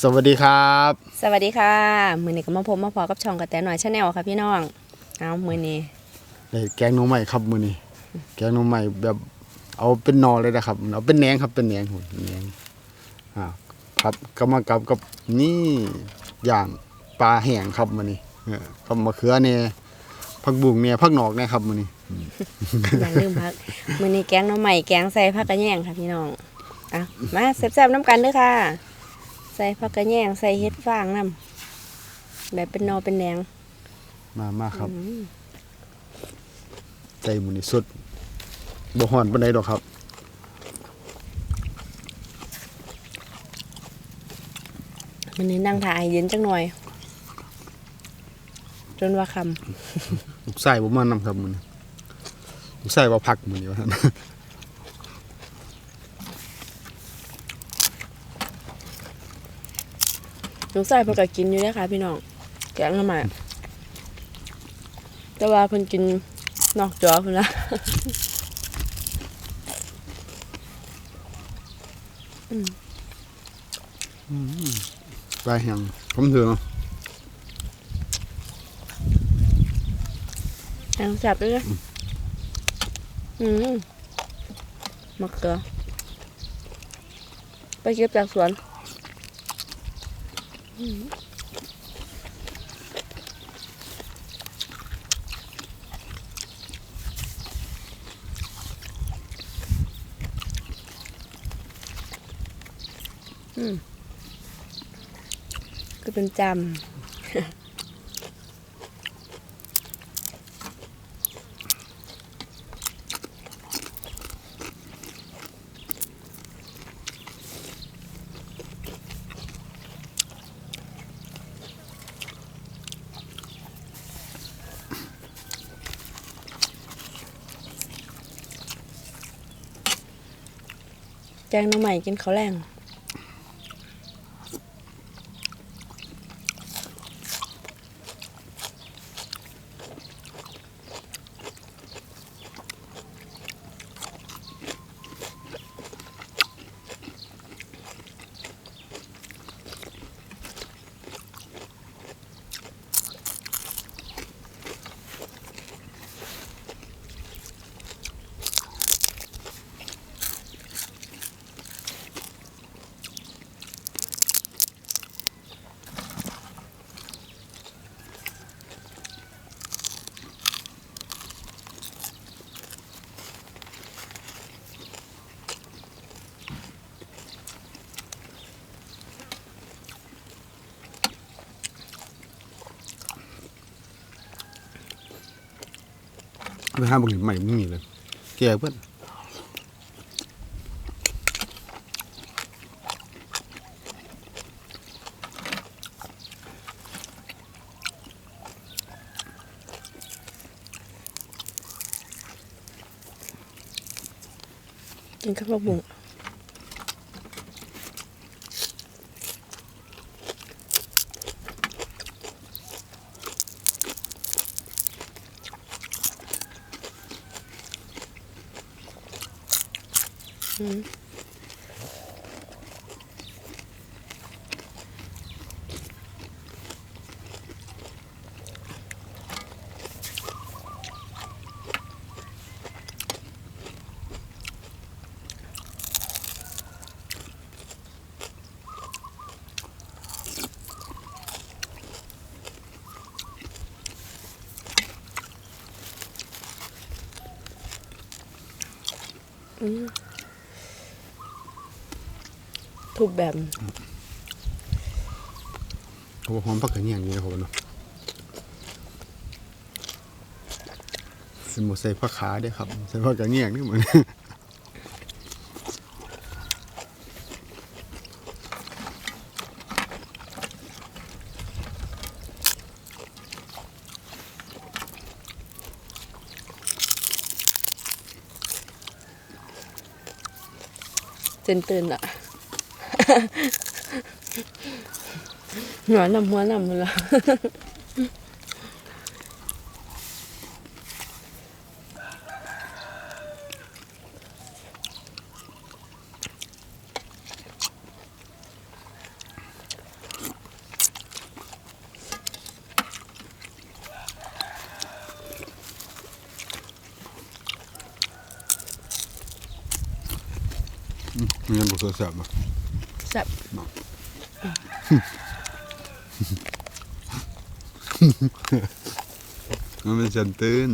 สวัสดีครับ สวัสดีค่ะ มือนี้ก็มาพบมาพอกับช่องกระแตหน่อยชาแนลค่ะพี่น้องเอามือนี้ได้แกงหน้องใหม่ครับมื้อนี้แกงหน้องใหม่แบบเอาเป็นหนอเลยนะครับเอาเป็นแหนงครับเป็นแหนงหุ่นแหนงอ่าครับก็มากับกับนี่อย่างปลาแห้งครับมื้อนี้เออกับมะเขือเนี่ยผักบุ้งเนี่ยผักหนอกเนี่ยครับมื้อนี้อย่าลืมพักมือนี้แกงหน้องใหม่แกงใส่ผักกระแยงค่ะพี่น้องอะมาแซ่บๆน้ำกันเด้วยค่ะ ใส่ผักกระแยงใส่เห็ดฟางน้ำแบบเป็นนอเป็นแดงมามาครับ อืมใจมื้อนี้สุดบ่ฮ้อนปานใดดอกครับมือนี้นั่งถ่ายเย็นจังหน่อย จนว่าคลูกไส้บ่มานำครับมื้อนี้ลูกไส้บ่พักมื้อนี้ว่าซั่นำลูกชายเพิ่นก็กินอยู่เด้อค่ะพี่น้อง แกงหน้ำใหม่แต่ว่าเพิ่นกินนอกจอเพิ่นละปลาแห้งผมถือเนาะแองจับด้วยนะอืมมะเขือไปเก็บจากสวน อืมอืมก็เป็นจำ แกงน้ำใหม่กินข้าวแรง ไปหาบักหลิมใหม่ไม่มีเลย แก่เพื่อนกินข้าวบุ้ง อืมอืม ทุบแบบเขาบอกหอมผักกระเนียงนี่นะครับเนาะสิบ่ใส่ผักขาเด้อครับใส่ผักกระเนียงนี่เหมือนเตื่นตื่นอะ หัวลำหัวลำหมดมันว嗯，你也不说什么。 ซ่บมันเป็นฉันตื่น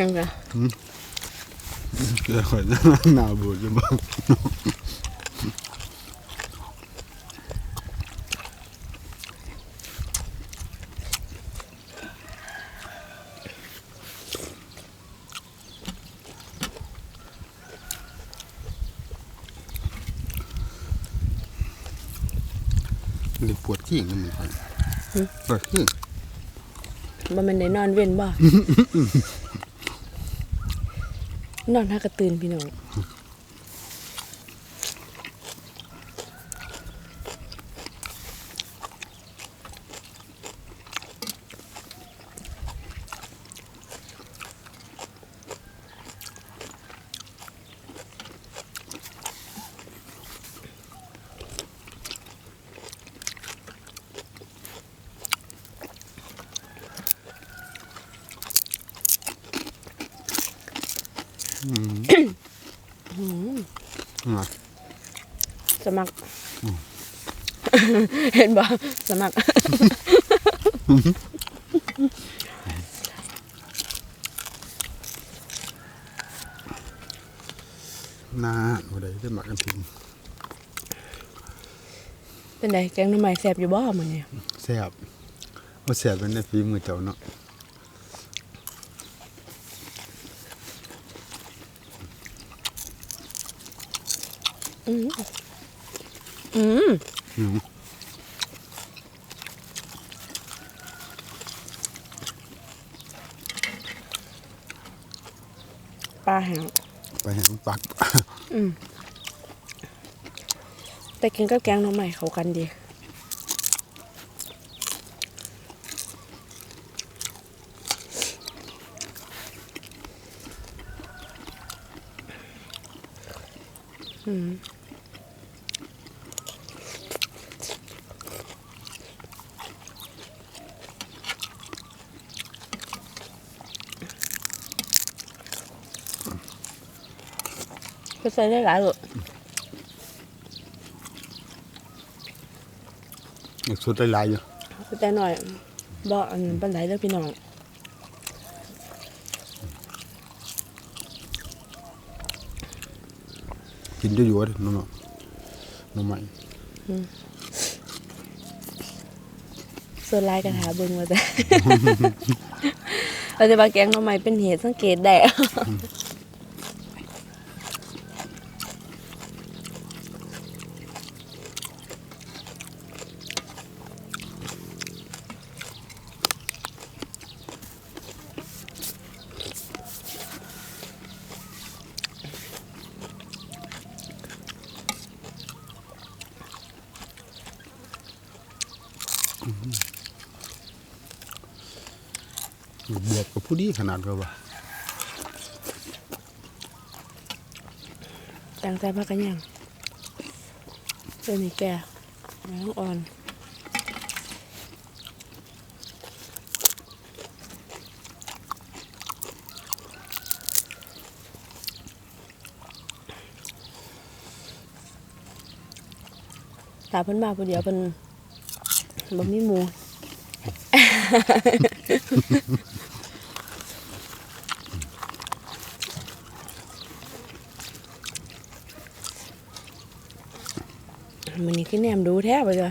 ยังไงเดี๋ยวข่อยจะหน้าบูดจะบ้าง เลยปวดขี้อย่างนี้มันไปปวดขี้บ่แมันได้นอนเว้นบ่ นอนหากระตื่นพี่น้อง อะ สมัคร เห็นบ่สมัครหน้าหัวใดได้หมักกันทิ้งเป็นไดแกงหน้ำใหม่แซ่บอยู่บ่มื้อนี้แซ่บว่าแซ่บเป็นในฝีมือเจ้าเนาะอืมอืมป ลาแห้งไปเห็นปักแต่กินกับแกงหน้ำใหม่เข้ากันดี อืมก็ ใส่ได้หลายเลยอยากสุดหลายๆอยู่แต่หน่อยบ่อันปันไดเด้อพี่น้องกินอยู่ๆเด้อน้องๆน้องใหม่ส่วนลายกระถาเบิ่งว่าจะเราจะมาแกงหน่อไม้เป็นเหตุสังเกตได้บ ผู้ดีขนาดก็ว่าแตงใส่ผักกระเนียงเป็นนี่แกน้องอ่อนตาเพิ่นมาผู้เดียวเพิ่นบ่มีหมู มันมดูแท้ไปจ้ะ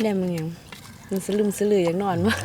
แนมมันยังมันสลึมสลืออย่างนอนวะ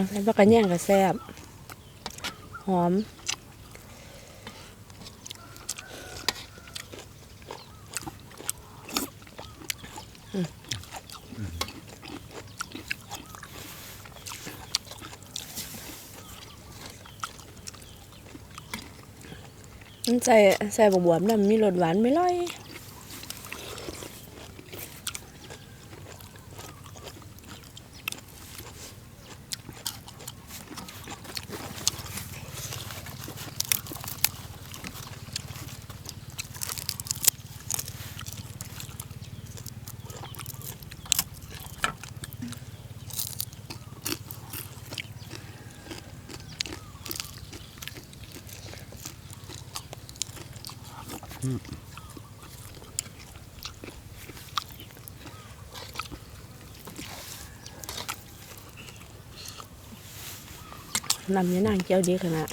งใส่ผักกระแยงก็แซ่บหอมใส่ใส่บวบดำมีรสหวานไม่ร่อย นำยานางเจียวดีขนาด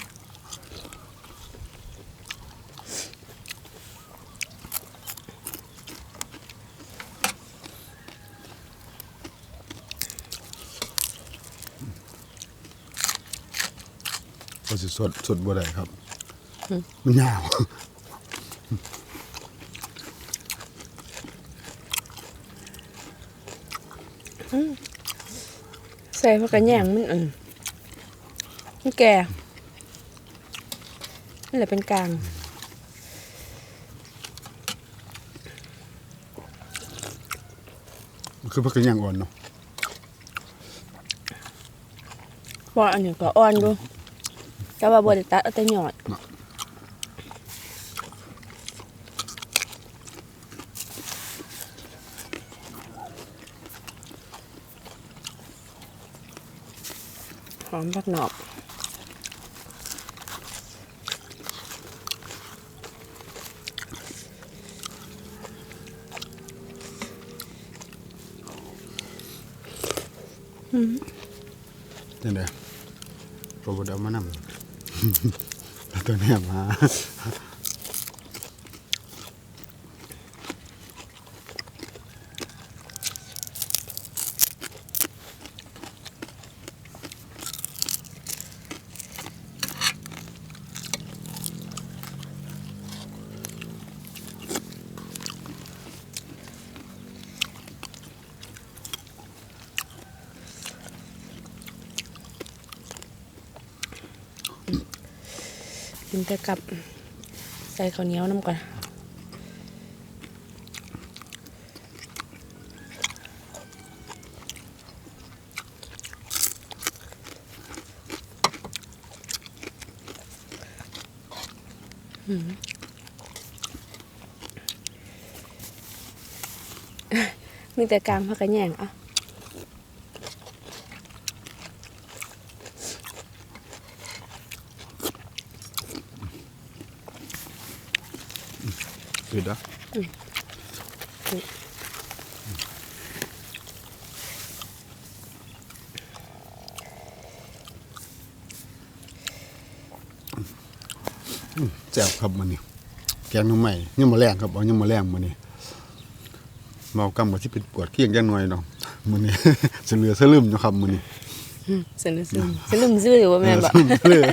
ก็สิสดสดบ่ได้ครับ มันยาว ใส่ผักกระแยงมันอืมมันแก่นี่นแหละเป็นกลางมันคือพักกันย่างอ่อนเนาะเพราะอันนี้ก็อ่อนดูแต่ว่าบไดตัดเอาแต่หยอด อมรักหนอกจังได๋ก็บ่ได้เอามานำ แล้วตัวเนี้ยมา กินแต่กับใส่ข้าวเหนียวน้ำก่อนมีแต่กลางพักกระแย่งอะ ปิดอะอืมแซ่บครับมื้อนี้แกงหน่อไม้ยังบ่แรงครับเอายังบ่แรงมื้อนี้เมากำก็สิเป็นปวดเคียงจังหน่อยเนาะมื้อนี้สะเหลือสลืมอยู่ครับมื้อนี้สนึซึมสนึมซื่อหรือว่าแม่นบ่เลย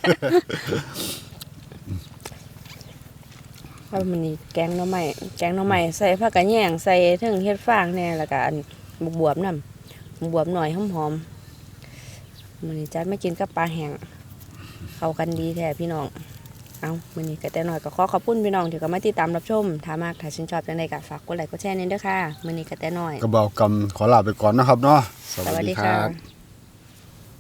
ว่ามันนี่แกงหน่อไม้แกงหน่อไม้ใส่ผักกระแยงใส่เทั้งเฮ็ดฟางแหน่แล้วก็อันบวบวบๆนำบวบหน่อยหอมๆมันนี่จัดมากินกับปลาแห้งเข้ากันดีแท้พี่น้องเอามันนี่ก็แต่น้อยก็ขอขอบคุณพี่น้องที่ก็มาติดตามรับชมถ้ามากถ้าชื่นชอบจังไดก็ฝากกดไลค์กดแชร์นี่เด้อค่ะมันนี่ก็แต่น้อยกระเบากำขอลาไปก่อนนะครับเนาะสวัสดีค่ะ